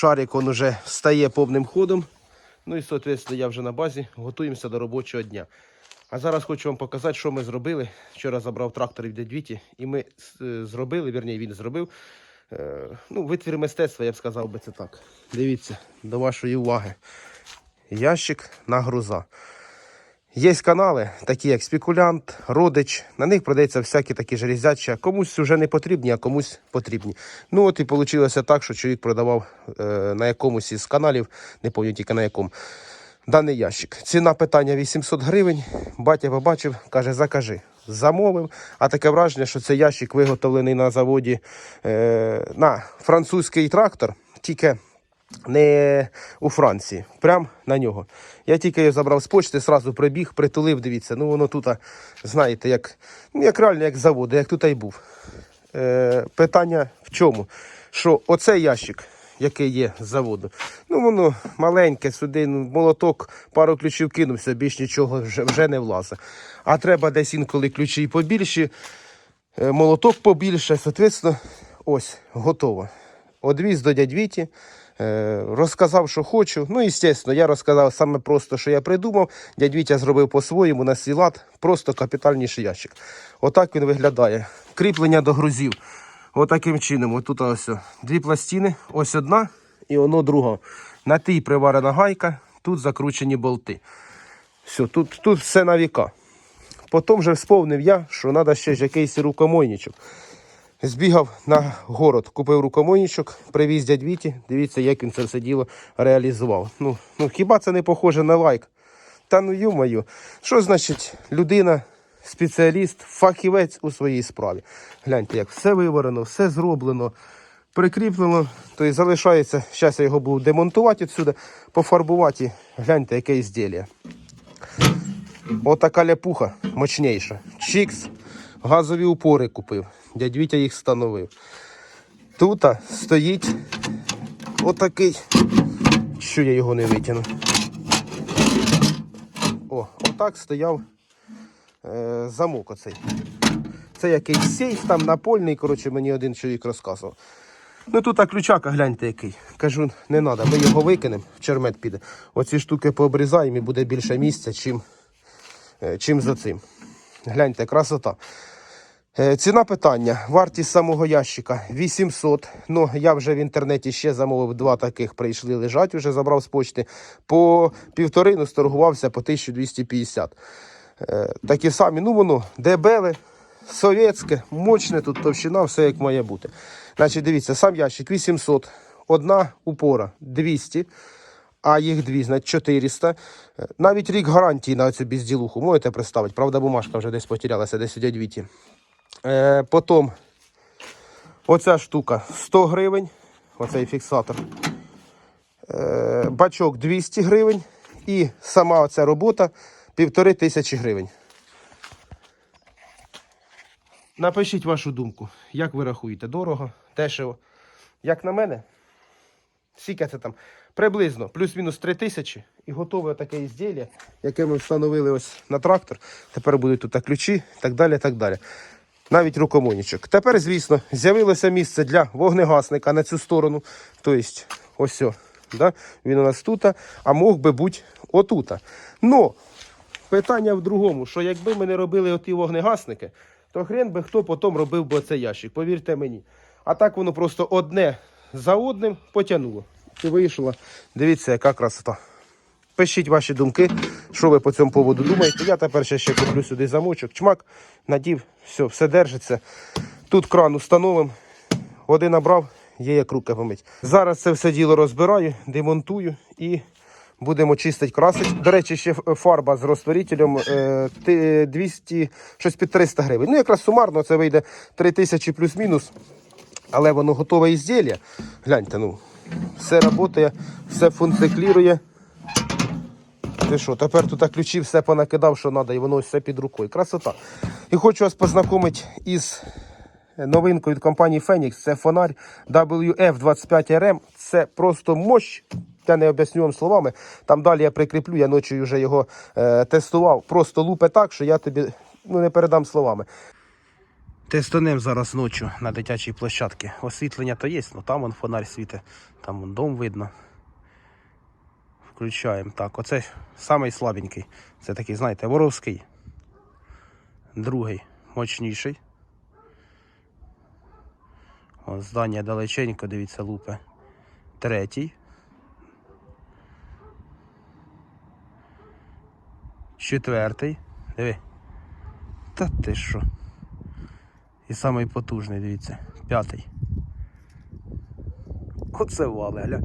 Шарик он уже стає повним ходом. Ну і, соответственно, я вже на базі, готуємося до робочого дня. А зараз хочу вам показати, що ми зробили. Вчора забрав трактор від дядвіті, і ми е, зробили, вірні, він зробив. е, ну, витвір мистецтва, я б сказав би це так. Дивіться, до вашої уваги. Ящик на груза. Є канали, такі як Спекулянт, Родич. На них продається всякі такі железяча. Комусь вже не потрібні, а комусь потрібні. Ну от і вийшло так, що чоловік продавав е, на якомусь із каналів, не пам'ятаю тільки на якому, даний ящик. Ціна питання 800 гривень. Батя побачив, каже, закажи. Замовив. А таке враження, що цей ящик виготовлений на заводі е, на французький трактор, тільки не у Франції, прям на нього. Я тільки його забрав з почти, сразу прибіг, притулив, дивіться. Ну воно тут, знаєте, як, ну, як реально як заводу, як тут і був. Е, питання в чому? Що оцей ящик, який є з заводу, ну воно маленьке, сюди ну, молоток, пару ключів кинувся, більш нічого вже, вже не влазить. А треба десь інколи ключі побільші, е, молоток побільше, соответственно, ось, готово. Одвіз до дядь Віті, розказав, що хочу. Ну, звісно, я розказав саме просто, що я придумав. Дядь Вітя зробив по-своєму на свій лад, просто капітальніший ящик. Отак він виглядає. Кріплення до грузів. Отаким чином. Отут ось дві пластини, ось одна і воно друга. На тій приварена гайка, тут закручені болти. Все, тут, тут все на віка. Потім вже сповнив я, що треба ще ж якийсь рукомойничок. Збігав на город, купив рукомойничок, привіз дядь Віті. Дивіться, як він це все діло реалізував. Ну, ну хіба це не похоже на лайк? Та ну ю-мою, що значить людина, спеціаліст, фахівець у своїй справі. Гляньте, як все виварено, все зроблено, прикріплено. Тобто залишається, зараз я його буду демонтувати відсюди, пофарбувати. Гляньте, яке ізділля. Отака ляпуха мощніша. Чікс, газові упори купив. Дядь Вітя їх встановив. Тут стоїть отакий. Що я його не витягну. О, отак стояв е, замок оцей. Це якийсь сейф там напольний, коротше, мені один чоловік розказував. Ну тут а ключака, гляньте який. Кажу, не треба, ми його викинемо, в чермет піде. Оці штуки пообрізаємо і буде більше місця, чим, е, чим за цим. Гляньте, красота. Е, Ціна питання. Вартість самого ящика 800. Ну, я вже в інтернеті ще замовив два таких, прийшли лежать, вже забрав з почти. По півторину сторгувався по 1250. Е, Такі самі, ну воно, дебеле, совєтське, мощне, тут товщина, все як має бути. Значить, дивіться, сам ящик 800, одна упора 200, а їх дві, значить 400. Е, Навіть рік гарантії на цю безділуху можете представити. Правда, бумажка вже десь потерялася, десь у дядь Віті. Е, потім оця штука 100 гривень, оцей фіксатор. Е, бачок 200 гривень і сама оця робота півтори тисячі гривень. Напишіть вашу думку, як ви рахуєте, дорого, дешево. Як на мене, скільки це там? Приблизно плюс-мінус 3 тисячі і готове таке ізділля, яке ми встановили ось на трактор. Тепер будуть тут ключі так далі. так далі. Навіть рукомонічок. Тепер, звісно, з'явилося місце для вогнегасника на цю сторону. Тобто, ось да? він у нас тут, а мог би бути отут. Но питання в другому, що якби ми не робили оті вогнегасники, то хрен би хто потім робив би цей ящик, повірте мені. А так воно просто одне за одним потягнуло. І вийшло. Дивіться, яка красота. Пишіть ваші думки, що ви по цьому поводу думаєте. Я тепер ще, ще куплю сюди замочок, чмак, надів, все, все держиться. Тут кран установимо, води набрав, є як руки помить. Зараз це все діло розбираю, демонтую і будемо чистити, красити. До речі, ще фарба з розтворителем е, 200, щось під 300 гривень. Ну, якраз сумарно це вийде 3000 плюс-мінус. Але воно готове ізділля. Гляньте, ну, все працює, все функціонує. Ти що, тепер тут ключі все понакидав, що треба, і воно все під рукою. Красота. І хочу вас познайомити із новинкою від компанії Phoenix. Це фонарь WF25RM. Це просто мощ. Я не об'ясню вам словами. Там далі я прикріплю, я ночі вже його е, тестував. Просто лупе так, що я тобі ну, не передам словами. Тестонем зараз ночі на дитячій площадці. Освітлення то є, ну там вон фонарь світить, там вон дом видно. Включаємо. Так, оце самий слабенький. Це такий, знаєте, воровський. Другий мощніший. О, здання далеченько, дивіться, лупе. Третій. Четвертий. Диви. Та ти що? І самий потужний, дивіться. П'ятий. Оце вале, гля.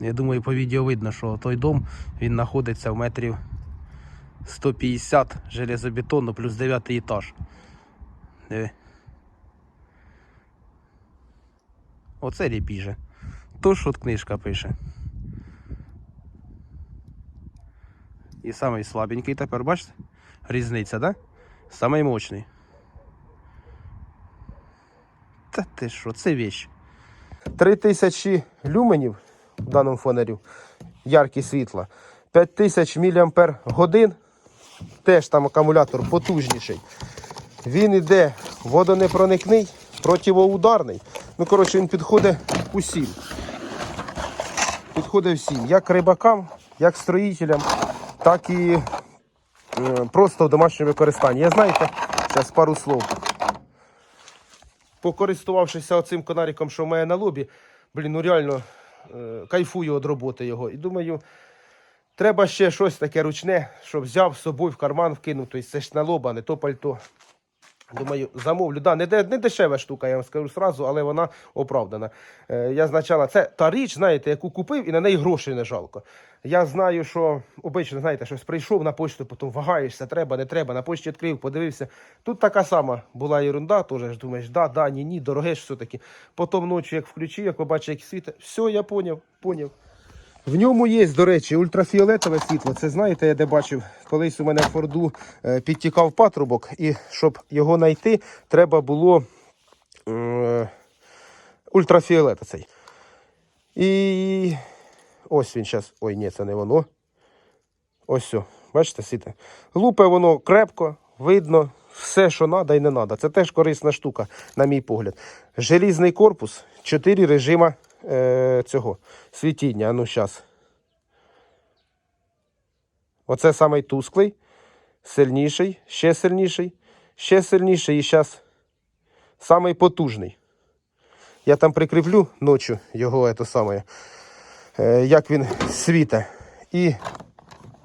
Я думаю, по відео видно, що той дом він знаходиться в метрів 150 железобетону плюс 9 етаж. Диви. Оце ріпіже. То що от книжка пише. І самий слабенький тепер, бачите? Різниця, да? Самий мощний. Та ти що, це вещь. 3000 люменів в даному фонарю. Яркість світла. 5000 мАч. Теж там акумулятор потужніший. Він іде водонепроникний, противоударний. Ну, коротше, він підходить усім. Підходить всім. Як рибакам, як строїтелям, так і е, просто в домашньому використанні. Я знаєте, зараз пару слов. Покористувавшися оцим конариком, що в мене на лобі, блін, ну реально кайфую від роботи його. І думаю, треба ще щось таке ручне, щоб взяв з собою в карман вкинув. Тобто це ж на лоба, не то пальто. Думаю, замовлю. Да, не, не дешева штука, я вам скажу сразу, але вона оправдана. Е, я значала, це та річ, знаєте, яку купив, і на неї грошей не жалко. Я знаю, що обично, знаєте, щось прийшов на почту, потім вагаєшся, треба, не треба. На почті відкрив, подивився. Тут така сама була ерунда, теж думаєш, да, да, ні, ні, дороге ж все-таки. Потім ночі, як включив, як побачив, як світить, все, я поняв, поняв. В ньому є, до речі, ультрафіолетове світло. Це знаєте, я де бачив, колись у мене в Форду е, підтікав патрубок, і щоб його знайти, треба було е, ультрафіолет цей. І ось він зараз. Ой, ні, це не воно. Ось все. Бачите, світе. Лупе воно крепко, видно, все, що треба і не треба. Це теж корисна штука, на мій погляд. Желізний корпус, 4 режима е, цього світіння. Ну зараз. Оце самий тусклий, сильніший, ще сильніший, ще сильніший і зараз самий потужний. Я там прикріплю ночі його ето саме, е, як він світе. І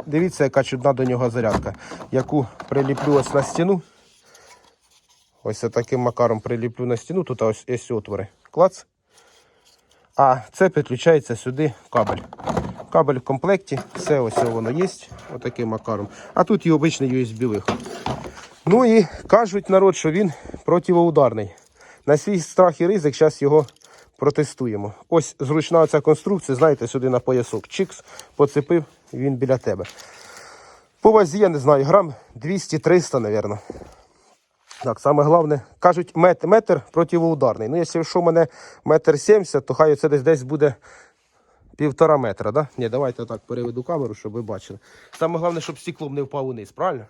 дивіться, яка чудна до нього зарядка, яку приліплю ось на стіну. Ось таким макаром приліплю на стіну. Тут ось є отвори. Клац. А це підключається сюди кабель. Кабель в комплекті, все ось воно є, отаким макаром. А тут і обичний USB виход. Ну і кажуть народ, що він противоударний. На свій страх і ризик, зараз його протестуємо. Ось зручна ця конструкція, знаєте, сюди на поясок. Чикс, поцепив, він біля тебе. По вазі, я не знаю, грам 200-300, мабуть. Так, саме головне, кажуть, метр, метр противоударний. Ну, якщо в мене метр сімдесят, то хай це десь десь буде півтора метра, да? Ні, давайте так переведу камеру, щоб ви бачили. Саме головне, щоб стеклом не впав униз, правильно?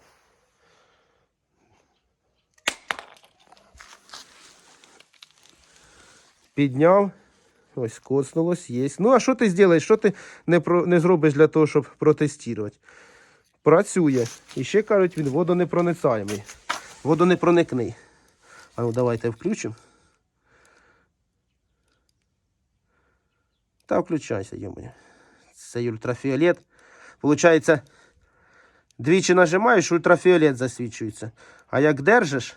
Підняв. Ось коцнулось, є. Ну, а що ти зробиш? Що ти не, про, не зробиш для того, щоб протестувати? Працює. І ще кажуть, він водонепроницаємий. Водонепроникний. А ну давайте включимо. Та включайся, йомою. Це ультрафіолет. Получається, двічі нажимаєш, ультрафіолет засвічується. А як держиш,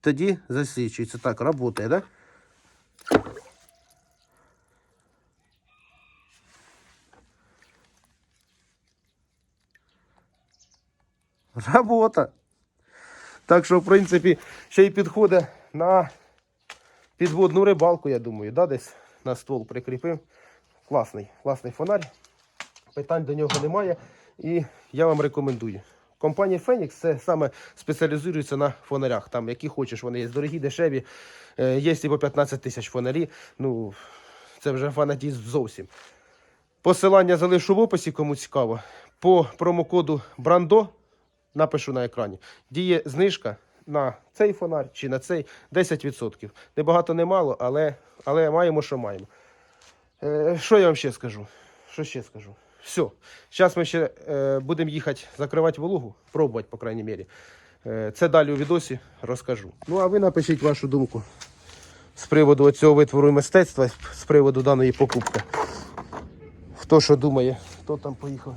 тоді засвічується. Так, працює, да? Работа. Так що, в принципі, ще й підходить на підводну рибалку, я думаю, да, десь на ствол прикріпив. Класний, класний фонарь. Питань до нього немає. І я вам рекомендую. Компанія Phoenix це саме спеціалізується на фонарях. Там які хочеш, вони є дорогі, дешеві. Е, Є і по 15 тисяч фонарі. Ну, це вже фанатізм зовсім. Посилання залишу в описі, кому цікаво. по промокоду Брандо, напишу на екрані, діє знижка на цей фонар чи на цей 10%. Не багато, не мало, але, але маємо, що маємо. Е, що я вам ще скажу? Що ще скажу? Все. Зараз ми ще е, будемо їхати закривати вологу, пробувати, по крайній мірі. Е, це далі у відосі розкажу. Ну, а ви напишіть вашу думку з приводу цього витвору мистецтва, з приводу даної покупки. Хто що думає, хто там поїхав?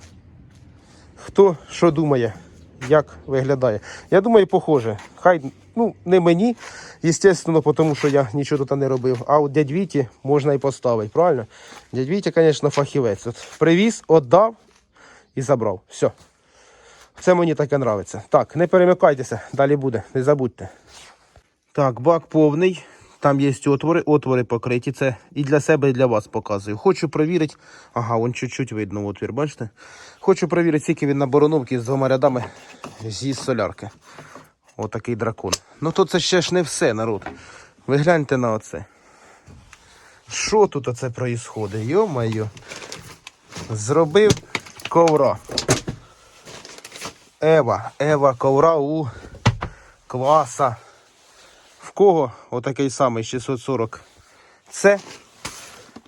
Хто що думає, як виглядає? Я думаю, похоже. Хай ну, не мені, звісно, тому що я нічого тут не робив. А от дядь Віті можна і поставити, правильно? Дядь Вітя, звісно, фахівець. От привіз, віддав і забрав. Все. Це мені таке нравиться. Так, не перемикайтеся, далі буде, не забудьте. Так, бак повний. Там є отвори, отвори покриті. Це і для себе, і для вас показую. Хочу перевірити. Ага, вон чуть-чуть видно отвір, бачите? Хочу перевірити, скільки він на бороновці з двома рядами зі солярки. Отакий дракон. Ну то це ще ж не все, народ. Ви гляньте на оце. Що тут оце проїсходить? Йо-майо. Зробив ковра. Ева. Ева ковра у класа. В кого отакий самий 640 це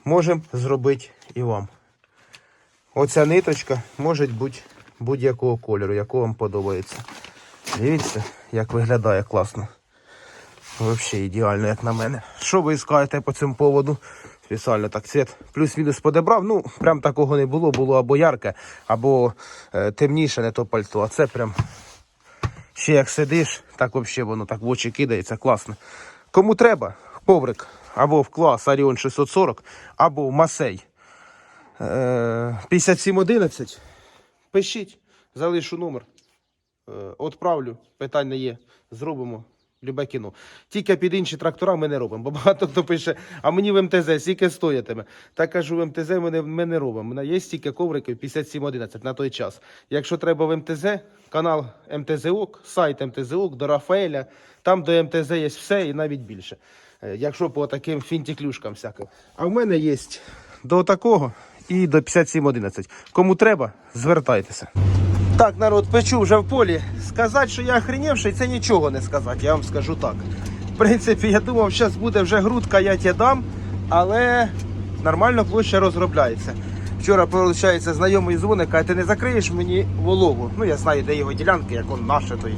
можемо зробити і вам. Оця ниточка може бути будь-якого кольору, якого вам подобається. Дивіться, як виглядає класно. Взагалі ідеально, як на мене. Що ви скажете по цьому поводу? Спеціально так цвіт плюс-мінус подобрав. Ну, прям такого не було, було або ярке, або е, темніше, не то пальто. А це прям ще як сидиш, так взагалі воно так в очі кидається, класно. Кому треба, коврик або в клас Аріон 640, або в Масей е, 5711. Пишіть, залишу номер. відправлю, питання питань не є. Зробимо любе кіно. Тільки під інші трактора ми не робимо. Бо багато хто пише, а мені в МТЗ скільки стоятиме. Так кажу, в МТЗ ми не, ми не робимо. Мене є стільки ковриків 5711 на той час. Якщо треба в МТЗ, канал МТЗОК, сайт МТЗОК, до Рафаеля, там до МТЗ є все і навіть більше. Е, Якщо по таким фінтіклюшкам всяким. А в мене є до такого і до 5711. Кому треба, звертайтеся. Так, народ, печу вже в полі. Сказати, що я охренівший, це нічого не сказати, я вам скажу так. В принципі, я думав, зараз буде вже грудка, я тебе дам, але нормально площа розробляється. Вчора, виходить, знайомий дзвоник, каже, ти не закриєш мені вологу. Ну, я знаю, де його ділянки, як он наше, то є.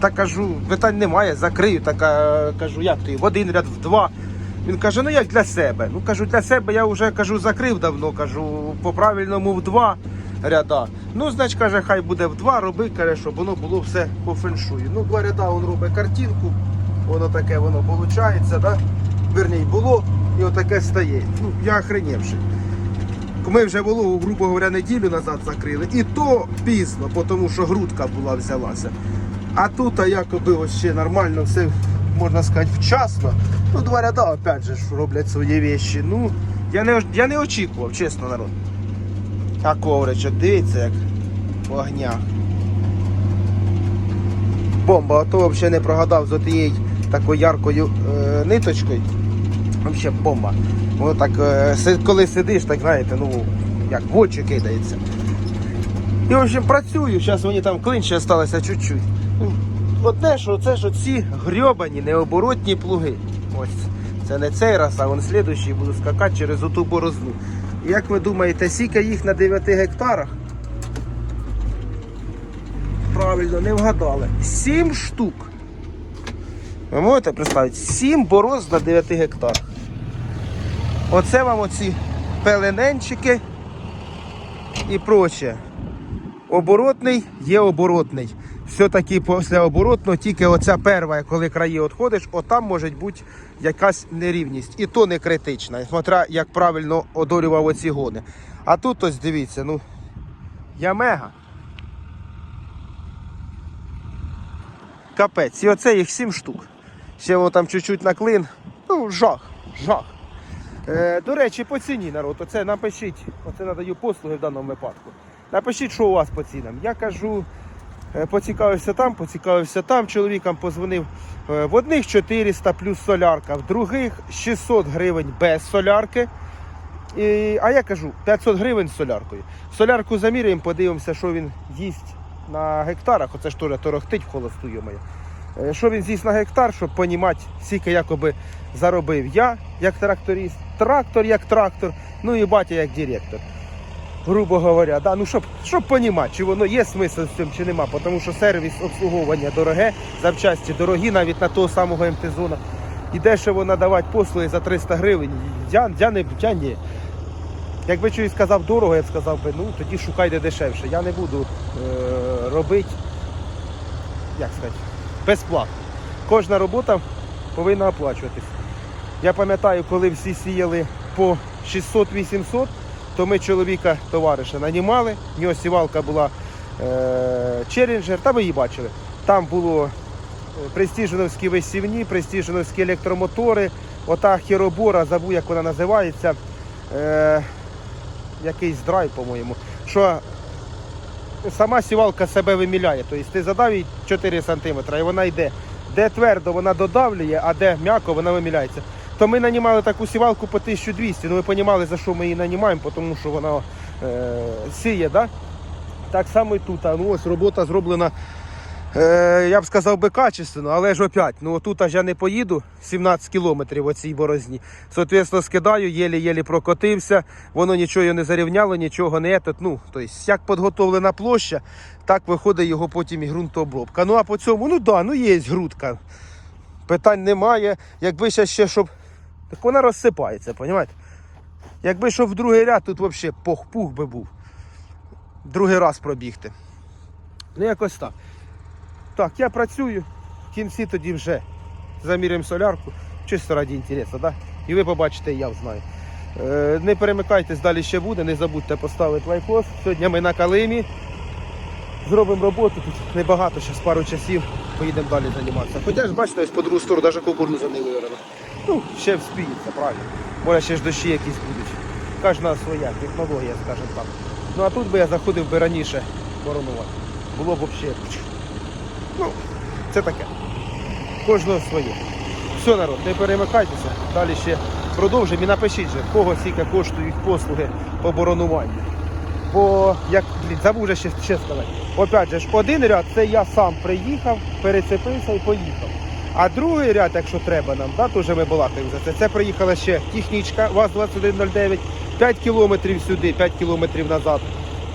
Так кажу, питань немає, закрию. Так а, кажу, як ти? В один ряд, в два. Він каже, ну як для себе. Ну кажу, для себе я вже кажу, закрив давно, кажу, по правильному в два ряда. Ну, значить, каже, хай буде в два, роби, каже, щоб воно було все по феншую. Ну, два ряда він робить картинку, воно таке воно виходить, да? Верній, було і отаке стає. Ну, я охренівши. Ми вже вологу, грубо говоря, неділю назад закрили. І то пізно, тому що грудка була взялася. А тут а якоби ось ще нормально все, можна сказати, вчасно. Ну, два ряда, опять же, роблять свої вещі. Ну, я не, я не очікував, чесно, народ. А ковричок, дивіться, як в огнях. Бомба, а то взагалі не прогадав з отією такою яркою е, ниточкою. Взагалі бомба. Воно так, е, коли сидиш, так знаєте, ну, як в очі кидається. І в общем працюю, зараз мені там клин ще залишилося чуть-чуть. Ну, Одне, що це ж оці грьобані необоротні плуги. Ось. Це не цей раз, а вон слідуючий буду скакати через оту борозну. Як ви думаєте, скільки їх на 9 гектарах? Правильно, не вгадали. 7 штук. Ви можете представити? 7 бороз на 9 гектарах. Оце вам оці пелененчики і проче. Оборотний є оборотний. Все-таки після оборотного тільки оця перва, коли краї відходиш, отам може бути якась нерівність. І то не критична, смотря як правильно одолював оці гони. А тут ось дивіться, ну я мега. Капець. І оце їх 7 штук. Ще воно там чуть-чуть на. Ну, жах, жах. Е, до речі, по ціні народ, оце напишіть, оце надаю послуги в даному випадку. Напишіть, що у вас по цінам. Я кажу, поцікавився там, поцікавився там, чоловікам позвонив. Е, В одних 400 плюс солярка, в других 600 гривень без солярки. І, а я кажу, 500 гривень з соляркою. Солярку заміряємо, подивимося, що він їсть на гектарах. Оце ж теж торохтить в холосту йомає. Е, Що він з'їсть на гектар, щоб понімати, скільки якоби заробив я як тракторист, трактор як трактор, ну і батя як директор. Грубо говоря, да? ну щоб, щоб понімати, чи воно є смисл з цим, чи нема, тому що сервіс обслуговування дороге, запчасті дорогі, навіть на того самого МТ-зона. І дешево надавати послуги за 300 гривень. Я, я, не, я ні. Якби щось сказав дорого, я б сказав би, ну тоді шукайте дешевше. Я не буду е, робити, як сказати, безплатно. Кожна робота повинна оплачуватись. Я пам'ятаю, коли всі сіяли по 600-800, то ми чоловіка товариша нанімали. В нього сівалка була е, челленджер, та ви її бачили. Там було е, престіженовські висівні, престіженовські електромотори, ота хіробора, забув, як вона називається. Е, якийсь драйв, по-моєму. Що сама сівалка себе виміляє. Тобто ти задав їй 4 см і вона йде. Де твердо вона додавлює, а де м'яко вона виміляється. То ми нанімали таку сівалку по 1200, ну ви розуміли, за що ми її нанімаємо, тому що вона е, сіє, да? так само і тут. Ну ось робота зроблена, е, я б сказав би качественно, але ж опять, ну тут я не поїду 17 кілометрів у цій борозні. Соответственно, скидаю, єлі-єлі прокотився, воно нічого не зарівняло, нічого не етот. Ну, тобто, як підготовлена площа, так виходить його потім і ґрунтообробка. Ну а по цьому, ну да, ну є грудка. Питань немає. Якби ще ще щоб. Так вона розсипається, розумієте? Якби щоб в другий ряд тут взагалі пух-пух би був. Другий раз пробігти. Ну якось так. Так, я працюю, в кінці тоді вже заміряємо солярку. Чисто раді інтересу, да? І ви побачите, я знаю. Е, не перемикайтесь, далі ще буде, не забудьте поставити лайкос. Сьогодні ми на Калимі. Зробимо роботу, тут небагато, зараз пару часів поїдемо далі займатися. Хоча ж бачите, по другу сторону навіть кукуруза не виорена. Ну, ще вспіється, правильно. Може ще ж дощі якісь будуть. Кожна своя технологія, скажімо так. Ну а тут би я заходив би раніше боронувати. Було б взагалі. Ну, це таке. Кожного своє. Все, народ, не перемикайтеся. Далі ще продовжимо і напишіть же, кого скільки коштують послуги по боронуванню. Бо, як забув вже ще, ще сказати. Опять же один ряд це я сам приїхав, перецепився і поїхав. А другий ряд, якщо треба нам, да, теж ми балакаємо за це. Це приїхала ще технічка ВАЗ-2109, 5 кілометрів сюди, 5 кілометрів назад.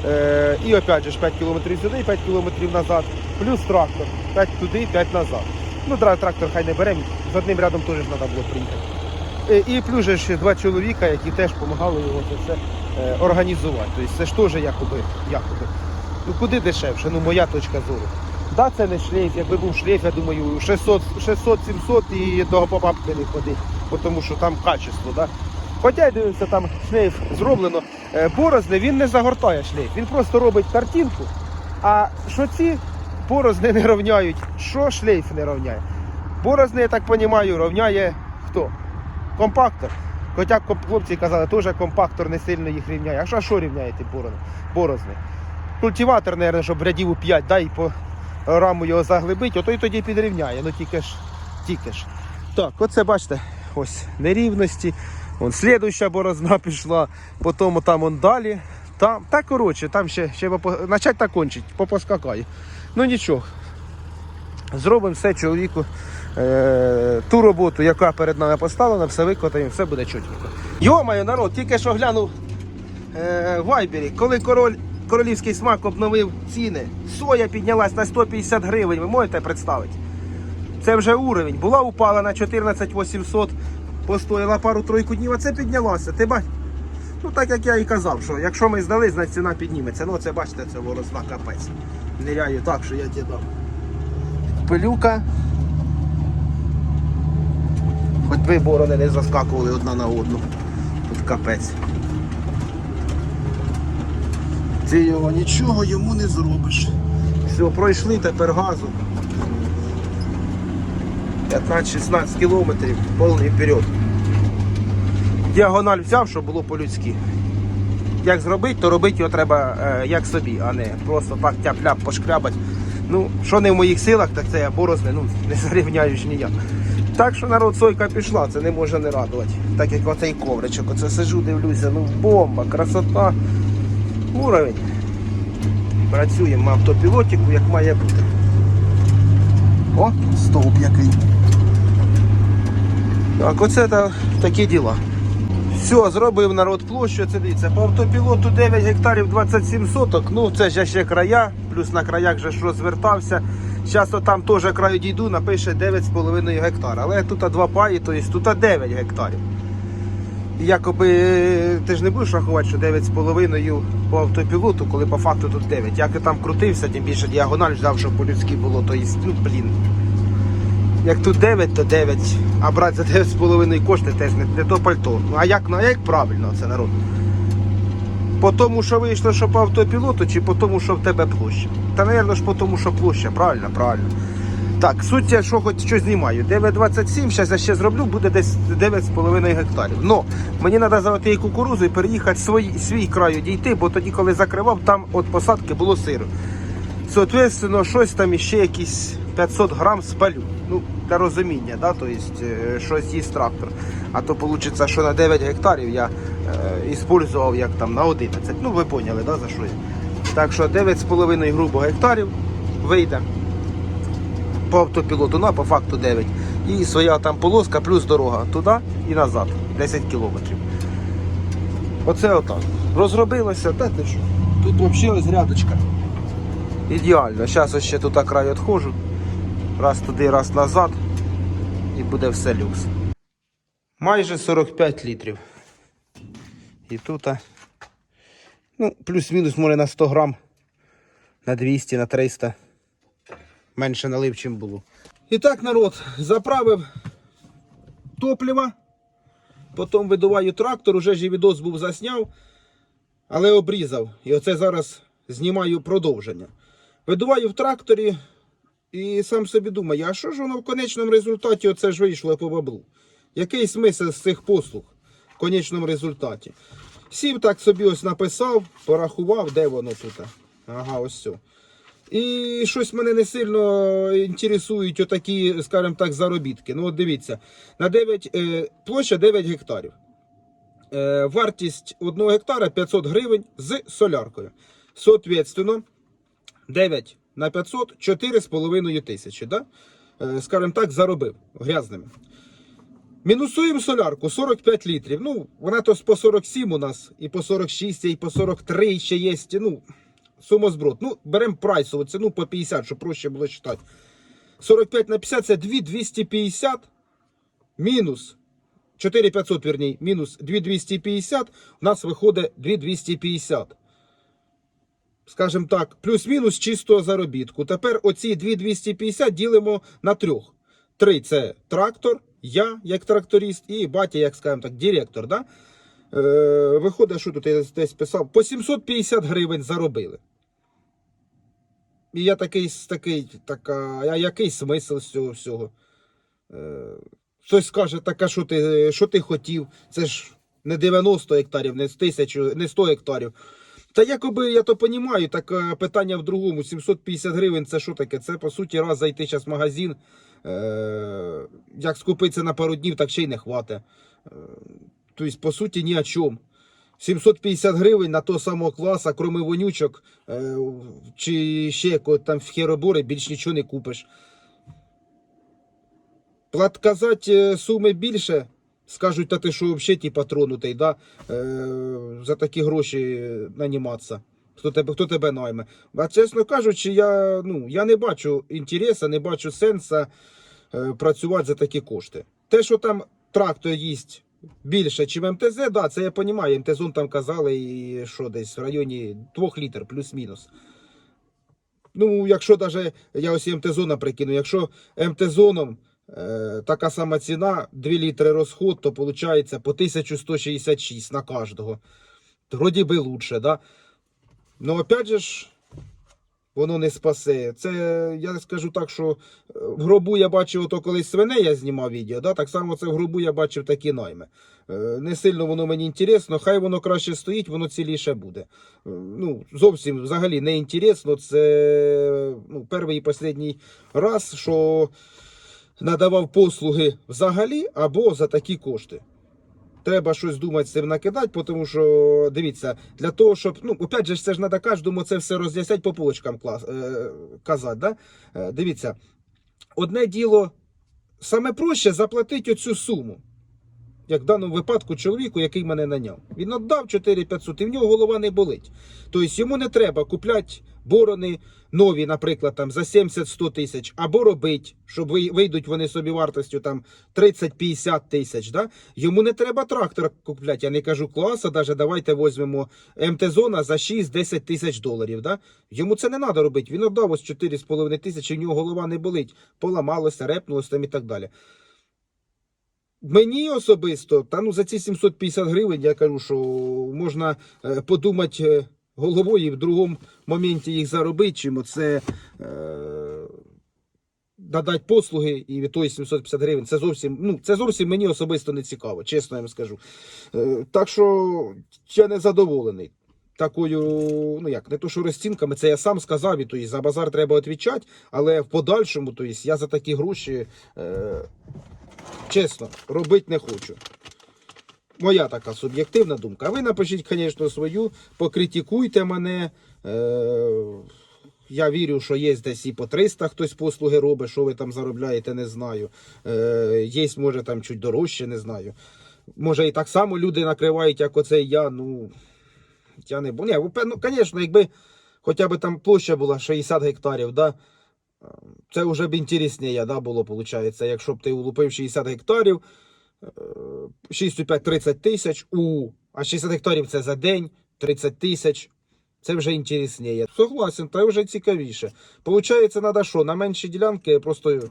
Е, і опять же ж 5 кілометрів сюди, 5 кілометрів назад. Плюс трактор. 5 туди, 5 назад. Ну, трактор хай не беремо, з одним рядом теж треба було приїхати. Е, І плюс же ще два чоловіка, які теж допомагали його це все е, організувати. Тобто це ж теж якоби, якоби. Ну куди дешевше? Ну моя точка зору. Да, це не шлейф. Якби був шлейф, я думаю, 600, 600-700 і до бабки не ходить, тому що там качество. Да? Хоча я дивився, там шлейф зроблено. Е, Борозни він не загортає шлейф, він просто робить картинку. А що ці борозни не рівняють, що шлейф не рівняє? Борозни, я так розумію, рівняє хто? Компактор. Хоча хлопці казали, теж компактор не сильно їх рівняє. А що, рівняє борони- борозни? Культиватор, мабуть, щоб рядів у 5, дай і по раму його заглибить, ото й тоді підрівняє. Ну тільки ж, тільки ж. Так, оце бачите, ось нерівності. Вон слідуща борозна пішла, потім там он далі. Там, та коротше, там ще, ще по- начать та кончить, попоскакає. Ну нічого. Зробимо все чоловіку. Е, ту роботу, яка перед нами поставлена, все виконаємо, все буде чотенько. Йомаю, народ, тільки що глянув е, в Вайбері, коли король, королівський смак обновив ціни, соя піднялась на 150 гривень, ви можете представити? Це вже уровень. Була упала на 14 800, постояла пару-тройку днів, а це піднялося. Ти бач? Ну так як я і казав, що якщо ми здали, значить ціна підніметься. Ну це бачите, це ворозна капець. Ниряю так, що я ті дам. Пилюка. Хоч би борони не заскакували одна на одну. Тут капець. Ти його нічого йому не зробиш. Все, пройшли тепер газу. 15-16 кілометрів, повний вперед. Діагональ взяв, щоб було по-людськи. Як зробити, то робити його треба е, як собі, а не просто так тяп-ляп пошкрябать. Ну, що не в моїх силах, так це я борозне, ну, не зарівняю ж ніяк. Так що народ сойка пішла, це не може не радувати. Так як оцей ковричок, оце сижу, дивлюся, ну бомба, красота, уровень. Працюємо в автопілотіку, як має бути. О, стовп який. Так, оце та, такі діла. Все, зробив народ площу, це дивіться, по автопілоту 9 гектарів 27 соток, ну це ж ще края, плюс на краях же ж розвертався. Зараз там теж краю дійду, напише 9,5 гектар. Але тут два паї, то є тут 9 гектарів. Якоби ти ж не будеш рахувати, що 9,5 по автопілоту, коли по факту тут 9. Як ти там крутився, тим більше діагональ ждав, щоб по-людськи було, то є, ну блін. Як тут 9, то 9, а брати за 9,5 кошти теж не, не то пальто. Ну а як, ну, а як правильно це народ? По тому, що вийшло, що по автопілоту, чи по тому, що в тебе площа? Та, мабуть, ж по тому, що площа, правильно, правильно. Так, суть, що хоч що знімаю. 9,27, зараз я ще зроблю, буде десь 9,5 гектарів. Но мені треба за тією кукурузою переїхати свій, свій краю дійти, бо тоді, коли закривав, там від посадки було сиро. Соответственно, щось там іще якісь 500 грам спалю. Ну, для розуміння, да? тобто, е, щось їсть трактор. А то вийде, що на 9 гектарів я е, як там на 11. Ну, ви поняли, да, за що я. Так що 9,5 грубо гектарів вийде по автопілоту, ну, а по факту 9. І своя там полоска, плюс дорога туди і назад. 10 кілометрів. Оце отак. Розробилося, та ти що? Тут взагалі ось рядочка. Ідеально. Зараз ще тут край відходжу. Раз туди, раз назад. І буде все люкс. Майже 45 літрів. І тут. Ну, плюс-мінус може на 100 грам, на 200, на 300. Менше налив, чим було. І так, народ, заправив топливо. Потім видуваю трактор, уже ж відос був засняв, але обрізав. І оце зараз знімаю продовження. Видуваю в тракторі і сам собі думаю, а що ж воно в конечному результаті оце ж вийшло по баблу? Який смисл з цих послуг в конечному результаті? Сів так собі ось написав, порахував, де воно тут. Ага, ось все. І щось мене не сильно інтересують отакі, скажімо так, заробітки. Ну, от дивіться, на 9, е, площа 9 гектарів. Е, вартість 1 гектара 500 гривень з соляркою. Соответственно, 9 на 500 4,5 тисячі. Да? Е, скажімо так, заробив грязними. Мінусуємо солярку 45 літрів. Ну, вона то по 47 у нас, і по 46, і по 43 ще є. Ну, сумозброд. Ну, беремо прайсову ціну по 50, щоб проще було читати. 45 на 50 це 2250 мінус 4500, верній, мінус 2250, у нас виходить 2250. Скажімо так, плюс-мінус чистого заробітку. Тепер оці 2250 ділимо на трьох. Три це трактор, я як тракторист і батя, як скажімо так, директор. Да? Е, виходить, що тут я десь писав, по 750 гривень заробили. І я такий, такий, така, а який смисл з цього всього? Е, хтось скаже, так, а що ти, що ти хотів? Це ж не 90 гектарів, не 1000, не 100 гектарів. Та якоби я то розумію, так е, питання в другому. 750 гривень це що таке? Це по суті раз зайти зараз в магазин. Е, як скупитися на пару днів, так ще й не хватить. Тобто, по суті, ні о чому. 750 гривень на того самого класа, кроме вонючок, е, чи ще якого там в херобори, більш нічого не купиш. Плат казати е, суми більше, скажуть, та ти що взагалі типа тронутий, да? е, за такі гроші наніматися. Хто тебе, хто тебе найме. А чесно кажучи, я, ну, я не бачу інтересу, не бачу сенсу працювати за такі кошти. Те, що там трактор їсть більше, ніж МТЗ, да, це я розумію. МТЗ там казали, і що десь в районі 2 літр плюс-мінус. Ну, якщо навіть я ось МТ-зона прикину, якщо МТ-зоном е, така сама ціна, 2 літри розход, то виходить по 1166 на кожного. Вроді би лучше, да? Ну, опять же ж, воно не спасе. Це я скажу так, що е, в гробу я бачив, ото колись свиней я знімав відео, да? так само це в гробу я бачив такі найми. Е, Не сильно воно мені інтересно, хай воно краще стоїть, воно ціліше буде. Е, Ну, зовсім взагалі не інтересно. Це ну, перший і останній раз, що надавав послуги взагалі або за такі кошти. Треба щось думати з цим накидати, тому що дивіться, для того, щоб ну опять же, це ж треба кожному це все роз'яснять по полочкам клас, е, казати. Да? Е, дивіться, одне діло, саме проще заплатити оцю суму. Як в даному випадку чоловіку, який мене наняв. Він віддав 4500 і в нього голова не болить. Тобто йому не треба купляти борони нові, наприклад, там за 70-100 тисяч, або робити, щоб вийдуть вони собі вартістю там 30-50 тисяч. Да? Йому не треба трактор купляти. Я не кажу класа, даже давайте візьмемо МТ-зона за 6-10 тисяч доларів. Да? Йому це не треба робити. Він віддав ось 4,5 тисячі, в нього голова не болить, поламалося, репнулося там і так далі. Мені особисто, та ну за ці 750 гривень я кажу, що можна е, подумати е, головою і в другому моменті їх заробити, оце е, додати послуги і від тої 750 гривень. Це зовсім, ну, це зовсім мені особисто не цікаво, чесно я вам скажу. Е, так що я не задоволений. Такою, ну як, не то, що розцінками, це я сам сказав, і то за базар треба відповідати, але в подальшому, то есть, я за такі гроші, е, чесно, робити не хочу. Моя така суб'єктивна думка. Ви напишіть, звісно, свою, покритикуйте мене. Е, я вірю, що є десь і по 300 хтось послуги робить, що ви там заробляєте, не знаю. Е, є, може, там чуть дорожче, не знаю. Може, і так само люди накривають, як оце я. Ну, я не Ні, ну, звісно, якби хоча б там площа була 60 гектарів, да, це вже б інтересніше да, було, виходить. Якщо б ти улупив 60 гектарів, 6 у 5 30 тисяч, у, а 60 гектарів це за день, 30 тисяч. Це вже інтересніше. Согласен, це вже цікавіше. Получається, треба що? На менші ділянки просто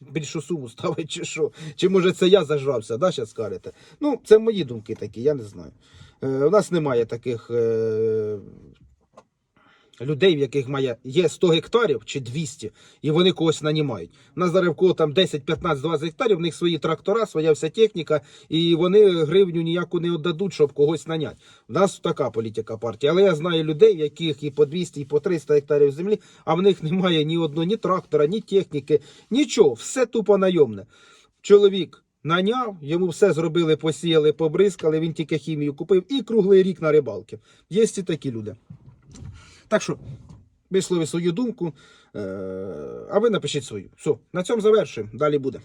більшу суму ставити, чи що? Чи може це я зажрався, да, зараз скажете? Ну, це мої думки такі, я не знаю. Е, у нас немає таких е, людей, в яких має є 100 гектарів чи 200, і вони когось нанімають. У нас зараз в там 10, 15, 20 гектарів, в них свої трактора, своя вся техніка, і вони гривню ніяку не віддадуть, щоб когось наняти. У нас така політика партії. Але я знаю людей, яких і по 200, і по 300 гектарів землі, а в них немає ні одного, ні трактора, ні техніки, нічого, все тупо найомне. Чоловік наняв, йому все зробили, посіяли, побризкали, він тільки хімію купив і круглий рік на рибалки. Є і такі люди. Так що, вислови свою думку, е, а ви напишіть свою. Все, на цьому завершуємо. Далі буде.